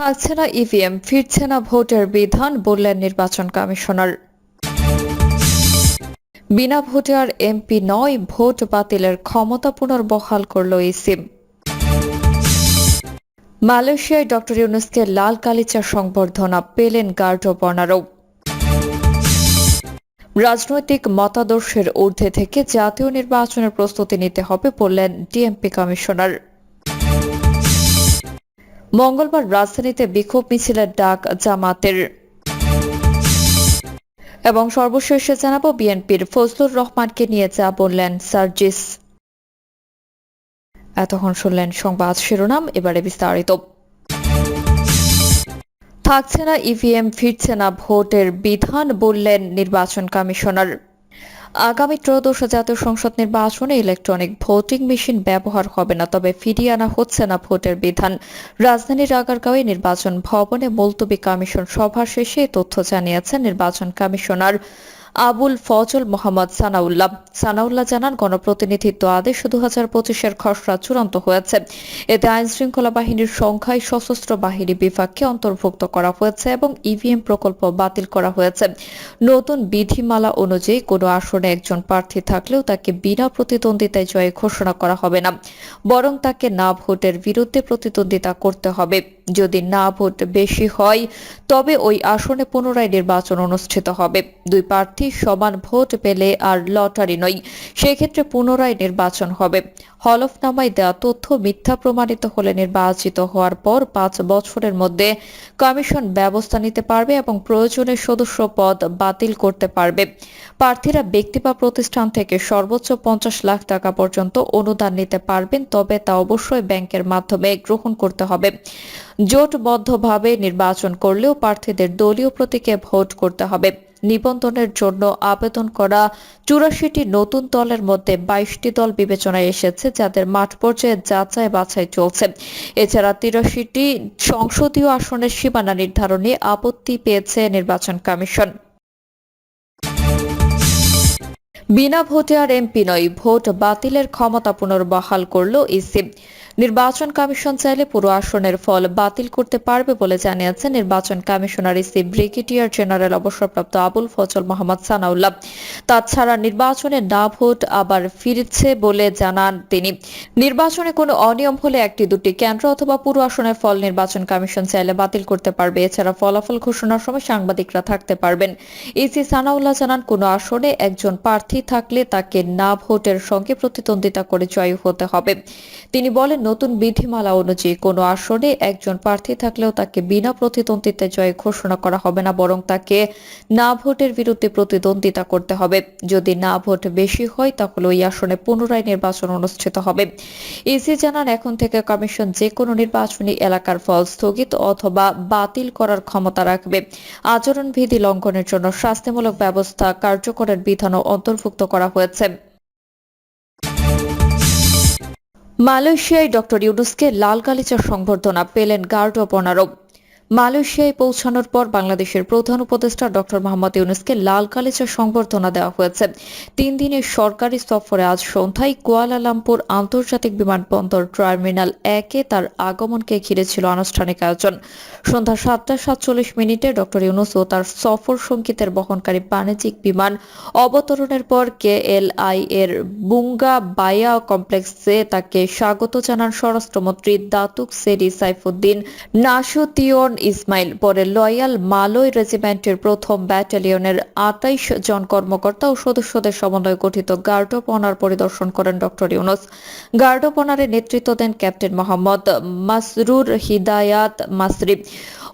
থাকছে না ইভিএম ফিরছে না ভোটের বিধান বললেন নির্বাচন কমিশনার। বিনা ভোটে আর এমপি নয়, ভোট বাতিলের ক্ষমতা পুনর্বহাল করল ইসিম মালয়েশিয়ায় ডক্টর ইউনুসকে লাল কালিচা সংবর্ধনা পেলেন গার্ড বর্ণারও রাজনৈতিক মতাদর্শের ঊর্ধ্বে থেকে জাতীয় নির্বাচনের প্রস্তুতি নিতে হবে বললেন ডিএমপি কমিশনার। মঙ্গলবার রাজধানীতে বিক্ষোভ মিছিলের ডাক জামাতের। এবং সর্বশেষে জানাব বিএনপির ফজলুর রহমানকে নিয়ে যা বললেন সার্জিস। এতক্ষণ শুনলেন সংবাদ শিরোনাম, এবারে বিস্তারিত। থাকছে না ইভিএম, ফিরছে না ভোটের বিধান, বললেন নির্বাচন কমিশনার। আগামী ত্রয়োদশ জাতীয় সংসদ নির্বাচনে ইলেকট্রনিক ভোটিং মেশিন ব্যবহার হবে না, তবে ফিরিয়ে আনা হচ্ছে না ভোটের বিধান। রাজধানীর আগারগাঁওয়ে নির্বাচন ভবনে মুলতবি কমিশন সভা শেষে তথ্য জানিয়েছেন নির্বাচন কমিশনার। আবুল ফজল মোহাম্মদ সানাউল্লাহ। সানাউল্লাহ জানান, গণপ্রতিনিধিত্ব আদেশ দু হাজার পঁচিশের খসড়া চূড়ান্ত হয়েছে। এতে আইন শৃঙ্খলা বাহিনীর সংখ্যায় সশস্ত্র বাহিনী বিভাগকে অন্তর্ভুক্ত করা হয়েছে এবং ইভিএম প্রকল্প বাতিল করা হয়েছে। নতুন বিধিমালা অনুযায়ী কোনো আসনে একজন প্রার্থী থাকলেও তাকে বিনা প্রতিদ্বন্দ্বিতায় জয়ে ঘোষণা করা হবে না। বরং তাকে না ভোটের বিরুদ্ধে প্রতিদ্বন্দ্বিতা করতে হবে। যদি না ভোট বেশি হয়, তবে ওই আসনে পুনরায় নির্বাচন অনুষ্ঠিত হবে। দুই প্রার্থী সমান ভোট পেলে আর লটারি নয়। সেক্ষেত্রে পুনরায় নির্বাচন হবে। হলফনামায় দেওয়া তথ্য মিথ্যা প্রমাণিত হলে নির্বাচিত হওয়ার পর পাঁচ বছরের মধ্যে কমিশন ব্যবস্থা নিতে পারবে এবং প্রয়োজনে সদস্য পদ বাতিল করতে পারবে। প্রার্থীরা ব্যক্তি বা প্রতিষ্ঠান থেকে সর্বোচ্চ পঞ্চাশ লাখ টাকা পর্যন্ত অনুদান নিতে পারবেন, তবে তা অবশ্যই ব্যাংকের মাধ্যমে গ্রহণ করতে হবে। জোটবদ্ধভাবে নির্বাচন করলেও প্রার্থীদের দলীয় প্রতীকে ভোট করতে হবে। নিবন্ধনের জন্য আবেদন করা চুরাশিটি নতুন দলের মধ্যে বাইশটি দল বিবেচনায় এসেছে যাদের মাঠ পর্যায়ে যাচাই বাছাই চলছে। এছাড়া তিরাশিটি সংসদীয় আসনের সীমানা নির্ধারণে আপত্তি পেয়েছে নির্বাচন কমিশন। বিনা ভোটে আর এমপি নয়, ভোট বাতিলের ক্ষমতা পুনর্বহাল করল ইসি। নির্বাচন কমিশন চাইলে পুরো আসনের ফল বাতিল করতে পারবে বলে জানিয়েছেন নির্বাচন কমিশনার ইসি ব্রিগেডিয়ার জেনারেল অবসরপ্রাপ্ত আবুল ফজল মোহাম্মদ সানাউল্লাহ। তাছাড়া নির্বাচনে না ভোট আবার ফিরছে বলে জানান তিনি। নির্বাচনে কোনো অনিয়ম হলে একটি দুটি কেন্দ্র অথবা পুরো আসনের ফল নির্বাচন কমিশন চাইলে বাতিল করতে পারবে। এছাড়া ফলাফল ঘোষণার সময় সাংবাদিকরা থাকতে পারবেন। ইসি সানাউল্লাহ জানান, কোনো আসনে একজন প্রার্থী থাকলে তাকে না ভোটের সঙ্গে প্রতিদ্বন্দ্বিতা করে জয়ী হতে হবে। তিনি বলেন নতুন বিধিমালা অনুযায়ী কোনো আসনে একজন প্রার্থী থাকলেও তাকে বিনা প্রতিদ্বন্দ্বিতায় জয় ঘোষণা করা হবে না, বরং তাকে না ভোটের বিরুদ্ধে প্রতিদ্বন্দ্বিতা করতে হবে। যদি না ভোট বেশি হয়, তাহলে ওই আসনে পুনরায় নির্বাচন অনুষ্ঠিত হবে। ইসি জানান, এখন থেকে কমিশন যে কোনো নির্বাচনী এলাকার ফল স্থগিত অথবা বাতিল করার ক্ষমতা রাখবে। আচরণবিধি লঙ্ঘনের জন্য শাস্তিমূলক ব্যবস্থা কার্যকরের বিধানও অন্তর্ভুক্ত করা হয়েছে। মালয়েশিয়ায় ডক্টর ইউডুসকে লাল গালিচা সংবর্ধনা পেলেন গার্ড অব অনারও। মালয়েশিয়ায় পৌঁছানোর পর বাংলাদেশের প্রধান উপদেষ্টা ডক্টর মোহাম্মদ ইউনুসকে লাল কালিচা সংবর্ধনা দেওয়া হয়েছে। তিন দিনের সরকারি সফরে আজ সন্ধ্যায় কুয়ালালামপুর আন্তর্জাতিক বিমানবন্দর টার্মিনাল একে তার আগমনকে ঘিরে ছিল আনুষ্ঠানিক আয়োজন। সন্ধ্যা সাতটা সাতচল্লিশ মিনিটে ডক্টর ইউনুস ও তার সফর সঙ্গীতের বহনকারী বাণিজ্যিক বিমান অবতরণের পর কে এল আই এর বুঙ্গা বায়া কমপ্লেক্সে তাকে স্বাগত জানান স্বরাষ্ট্রমন্ত্রী দাতুক সেরি সাইফুদ্দিন নাসুতিয়ন ইসমাইল পরে লয়াল মালয় রেজিমেন্টের প্রথম ব্যাটালিয়নের আটাইশ জন কর্মকর্তা ও সদস্যদের সমন্বয়ে গঠিত গার্ড অফ অনার পরিদর্শন করেন ডক্টর ইউনুস। গার্ড অফ অনারের নেতৃত্ব দেন captain Mohammad Masrur Hidayat Masri.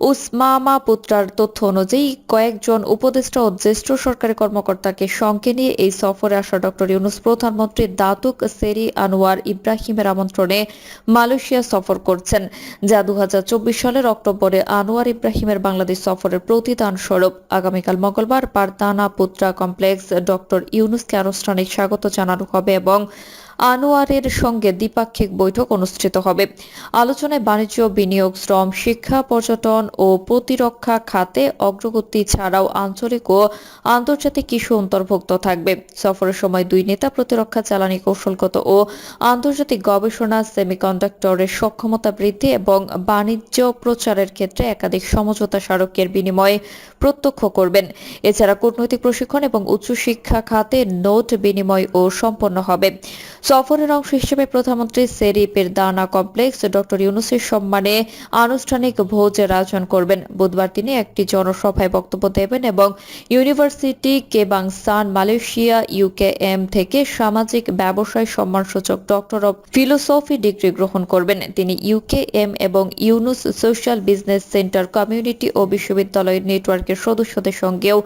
উসমামা পুত্রার তথ্য অনুযায়ী কয়েকজন উপদেষ্টা ও জ্যেষ্ঠ সরকারি কর্মকর্তাকে সঙ্গে নিয়ে এই সফরে আসা ডক্টর ইউনুস প্রধানমন্ত্রী দাতুক সেরি আনোয়ার ইব্রাহিমের আমন্ত্রণে মালয়েশিয়া সফর করছেন, যা দু হাজার চব্বিশ সালের অক্টোবরে আনোয়ার ইব্রাহিমের বাংলাদেশ সফরের প্রতিদান স্বরূপ। আগামীকাল মঙ্গলবার পারতানা পুত্রা কমপ্লেক্স ডক্টর ইউনুসকে আনুষ্ঠানিক স্বাগত জানানো হবে এবং আনোয়ারের সঙ্গে দ্বিপাক্ষিক বৈঠক অনুষ্ঠিত হবে। আলোচনায় বাণিজ্য, বিনিয়োগ, শ্রম, শিক্ষা, পর্যটন ও প্রতিরক্ষা খাতে অগ্রগতি ছাড়াও আঞ্চলিক ও আন্তর্জাতিক ইস্যু অন্তর্ভুক্ত থাকবে। সফরের সময় দুই নেতা প্রতিরক্ষা, জ্বালানি, কৌশলগত ও আন্তর্জাতিক গবেষণা, সেমিকন্ডাক্টরের সক্ষমতা বৃদ্ধি এবং বাণিজ্য প্রচারের ক্ষেত্রে একাধিক সমঝোতা স্মারকের বিনিময়ে প্রত্যক্ষ করবেন। এছাড়া কূটনৈতিক প্রশিক্ষণ এবং উচ্চশিক্ষা খাতে নোট বিনিময় ও সম্পন্ন হবে। সফরের অংশ হিসেবে প্রধানমন্ত্রী সেরিপের দানা কমপ্লেক্স ডক্টর ইউনুসের সম্মানে আনুষ্ঠানিক ভোজের আয়োজন করবেন। বুধবার তিনি একটি জনসভায় বক্তব্য দেবেন এবং ইউনিভার্সিটি কেবাংসান, মালয়েশিয়া, ইউকেএম থেকে সামাজিক ব্যবসায় সম্মানসূচক ডক্টর অব ফিলোসফি ডিগ্রি গ্রহণ করবেন। তিনি ইউকেএম এবং Yunus social business centre community ও বিশ্ববিদ্যালয়ের নেটওয়ার্কের সদস্যদের সঙ্গেও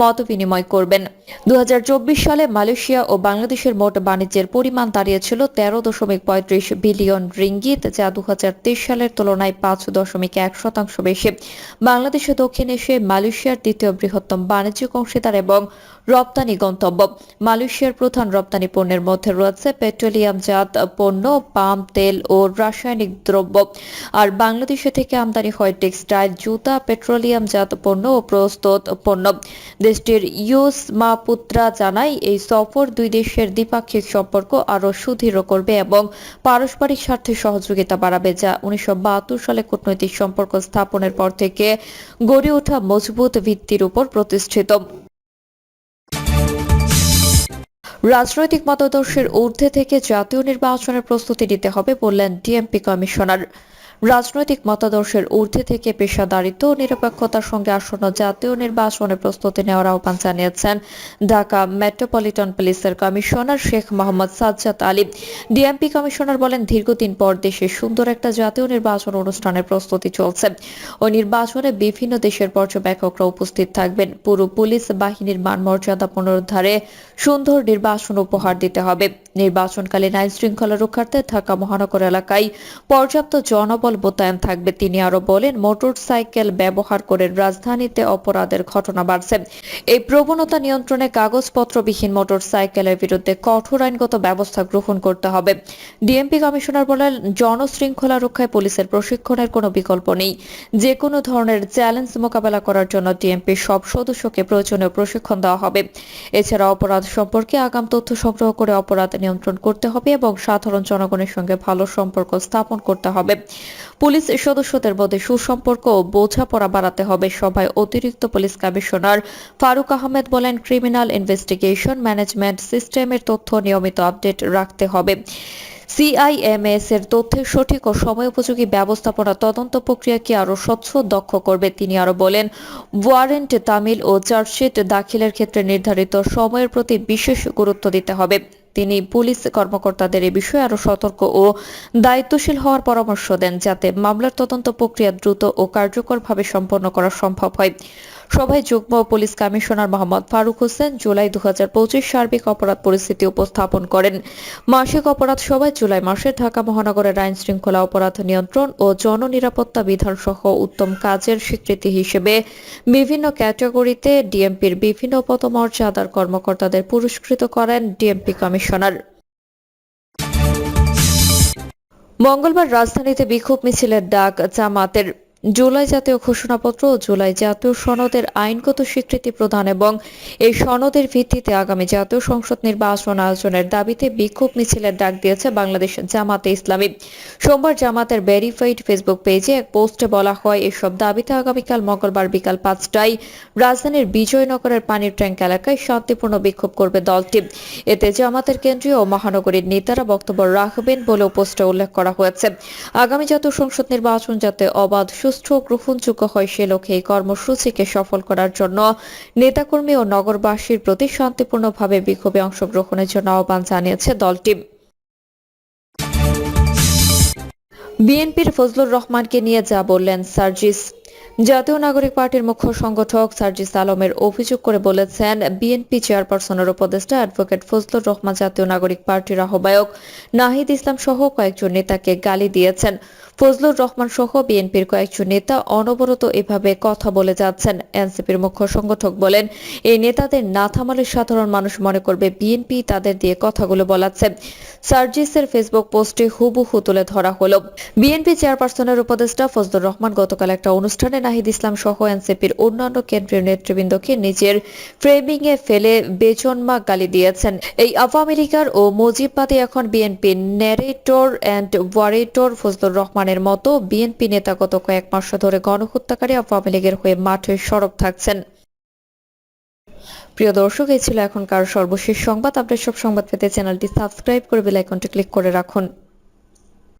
মত বিনিময় করবেন। দু হাজার চব্বিশ সালে মালয়েশিয়া ও বাংলাদেশের মোট বাণিজ্যের পরিমাণ দাঁড়িয়েছিল তেরো দশমিক পঁয়ত্রিশ বিলিয়ন রিঙ্গিত, যা দু সালের তুলনায় পাঁচ দশমিক এক শতাংশ বেশি। বাংলাদেশে দক্ষিণ এশিয়ায় মালয়েশিয়ার দ্বিতীয় বৃহত্তম বাণিজ্যিক অংশীদার এবং রপ্তানি গন্তব্য। মালয়েশিয়ার প্রধান রপ্তানি পণ্যের মধ্যে রয়েছে পেট্রোলিয়ামজাত পণ্য, পাম, তেল ও রাসায়নিক দ্রব্য। আর বাংলাদেশে থেকে আমদানি হয় টেক্সটাইল, জুতা, পেট্রোলিয়ামজাত পণ্য ও প্রস্তুত পণ্য। দেশটির ইউস মাপুত্রা জানায়, এই সফর দুই দেশের দ্বিপাক্ষিক সম্পর্ক আরও সুদৃঢ় করবে এবং পারস্পরিক স্বার্থে সহযোগিতা বাড়াবে, যা উনিশশো সালে কূটনৈতিক সম্পর্ক স্থাপনের পর থেকে গড়ে ওঠা মজবুত ভিত্তির উপর প্রতিষ্ঠিত। রাজনৈতিক মতাদর্শের ঊর্ধ্বে থেকে জাতীয় নির্বাচনের প্রস্তুতি নিতে হবে বললেন ডিএমপি কমিশনার। রাজনৈতিক মতাদর্শের ঊর্ধ্বে থেকে পেশাদারিত্ব ও নিরপেক্ষতার সঙ্গে আসন্ন জাতীয় নির্বাচনের প্রস্তুতি নেওয়ার আহ্বান জানিয়েছেন ঢাকা মেট্রোপলিটন পুলিশের commissioner Sheikh Mohammad Sajjad Ali. DMP commissioner বলেন, দীর্ঘদিন পর দেশে সুন্দর একটা জাতীয় নির্বাচন অনুষ্ঠানের প্রস্তুতি চলছে। ও নির্বাচনে বিভিন্ন দেশের পর্যবেক্ষকরা উপস্থিত থাকবেন। পুরো পুলিশ বাহিনীর মান মর্যাদা পুনরুদ্ধারে সুন্দর নির্বাচন উপহার দিতে হবে। নির্বাচনকালীন আইন শৃঙ্খলা রক্ষার্থে ঢাকা মহানগর এলাকায় পর্যাপ্ত জনবল মোতায়েন থাকবে, তিনি আরও বলেন মোটর সাইকেল ব্যবহার করে রাজধানীতে অপরাধের ঘটনা বাড়ছে। এই প্রবণতা নিয়ন্ত্রণে কাগজপত্রবিহীন মোটর সাইকেলের বিরুদ্ধে কঠোর আইনগত ব্যবস্থা গ্রহণ করতে হবে। ডিএমপি কমিশনার বলেন, জনশৃঙ্খলা রক্ষায় পুলিশের প্রশিক্ষণের কোনো বিকল্প নেই। যে কোনো ধরনের চ্যালেঞ্জ মোকাবেলা করার জন্য ডিএমপি সব সদস্যকে প্রয়োজনীয় প্রশিক্ষণ দেওয়া হবে। এছাড়া অপরাধ সম্পর্কে আগাম তথ্য সংগ্রহ করে অপরাধ নিয়ন্ত্রণ করতে হবে এবং সাধারণ জনগণের সঙ্গে ভালো সম্পর্ক স্থাপন করতে হবে। পুলিশ সদস্যদের মধ্যে সুসম্পর্ক ও বোঝাপড়া বাড়াতে হবে। সভায় অতিরিক্ত পুলিশ কমিশনার ফারুক আহমেদ বলেন, ক্রিমিনাল ইনভেস্টিগেশন ম্যানেজমেন্ট সিস্টেমের তথ্য নিয়মিত আপডেট রাখতে হবে। সিআইএমএস এর তথ্যের সঠিক ও সময় উপযোগী ব্যবস্থাপনা তদন্ত প্রক্রিয়াকে আরও স্বচ্ছ দক্ষ করবে। তিনি আরও বলেন, ওয়ারেন্ট, তামিল ও চার্জশিট দাখিলের ক্ষেত্রে নির্ধারিত সময়ের প্রতি বিশেষ গুরুত্ব দিতে হবে। তিনি পুলিশ কর্মকর্তাদের এ বিষয়ে আরও সতর্ক ও দায়িত্বশীল হওয়ার পরামর্শ দেন যাতে মামলার তদন্ত প্রক্রিয়া দ্রুত ও কার্যকরভাবে সম্পন্ন করা সম্ভব হয়। সভায় যুগ্ম পুলিশ কমিশনার মোহাম্মদ ফারুক হোসেন জুলাই দু হাজার পঁচিশ সার্বিক অপরাধ পরিস্থিতি উপস্থাপন করেন। মাসিক অপরাধ সভায় জুলাই মাসে ঢাকা মহানগরের আইন শৃঙ্খলা অপরাধ নিয়ন্ত্রণ ও জননিরাপত্তা বিধান সহ উত্তম কাজের স্বীকৃতি হিসেবে বিভিন্ন ক্যাটাগরিতে ডিএমপির বিভিন্ন পদমর্যাদার কর্মকর্তাদের পুরস্কৃত করেন ডিএমপি কমিশনার। মঙ্গলবার রাজধানীতে বিক্ষোভ মিছিলের ডাক জামাতের জুলাই জাতীয় ঘোষণাপত্র ও জুলাই জাতীয় সনদের আইনগত স্বীকৃতি প্রদান এবং এই সনদের ভিত্তিতে আগামী জাতীয় সংসদ নির্বাচন আয়োজনের দাবিতে বিক্ষোভ মিছিলের ডাক দিয়েছে বাংলাদেশ জামাতে ইসলামী। সোমবার জামাতের ভেরিফাইড ফেসবুক পেজে এক পোস্টে বলা হয়, এসব দাবিতে আগামীকাল মঙ্গলবার বিকাল পাঁচটায় রাজধানীর বিজয়নগরের পানির ট্যাঙ্ক এলাকায় শান্তিপূর্ণ বিক্ষোভ করবে দলটি। এতে জামাতের কেন্দ্রীয় ও মহানগরীর নেতারা বক্তব্য রাখবেন বলেও পোস্টে উল্লেখ করা হয়েছে। আগামী জাতীয় সংসদ নির্বাচন যাতে অবাধ সুষ্ঠু গ্রহণযোগ্য হয় সে লক্ষ্যে এই কর্মসূচিকে সফল করার জন্য। নেতাকর্মী ও নগরবাসীর প্রতি শান্তিপূর্ণভাবে বিক্ষোভে অংশগ্রহণের জন্য আহ্বান জানিয়েছে দলটি বিএনপির ফজলুর রহমানকে নিয়ে যা বললেন সার্জিস। জাতীয় নাগরিক পার্টির মুখ্য সংগঠক সার্জিস আলমের অভিযোগ করে বলেছেন, বিএনপি চেয়ারপারসনের উপদেষ্টা অ্যাডভোকেট ফজলুর রহমান জাতীয় নাগরিক পার্টির আহ্বায়ক নাহিদ ইসলাম সহ কয়েকজন নেতাকে গালি দিয়েছেন। ফজলুর রহমান সহ বিএনপির কয়েকজন নেতা অনবরত এভাবে কথা বলে যাচ্ছেন, এনসিপির মুখ্য সংগঠক বলেন। এই নেতাদের না থামালে সাধারণ মানুষ মনে করবে বিএনপি তাদের দিয়ে কথাগুলো বলাচ্ছে। সার্জিসের ফেসবুক পোস্টে হুবহু তুলে ধরা হলো। বিএনপি চেয়ারপারসনের উপদেষ্টা ফজলুর রহমান গতকাল একটা অনুষ্ঠানে নাহিদ ইসলাম সহ এনসিপির অন্যান্য কেন্দ্রীয় নেতৃবৃন্দকে নিজের ফ্রেমিং এ ফেলে বেচনমা গালি দিয়েছেন। এই আওয়ামী লীগার ও মুজিববাদী এখন বিএনপির ন্যারেটর অ্যান্ড ওয়ারেটর ফজলুর রহমানের মতো বিএনপি নেতা গত কয়েক মাস ধরে গণহত্যাকারী আওয়ামী লীগের হয়ে মাঠে সরব থাকছেন। প্রিয় দর্শক, এই ছিল এখনকার সর্বশেষ সংবাদ। আপনার সব সংবাদ পেতে চ্যানেলটি সাবস্ক্রাইব করে বেলাইকনটি ক্লিক করে রাখুন।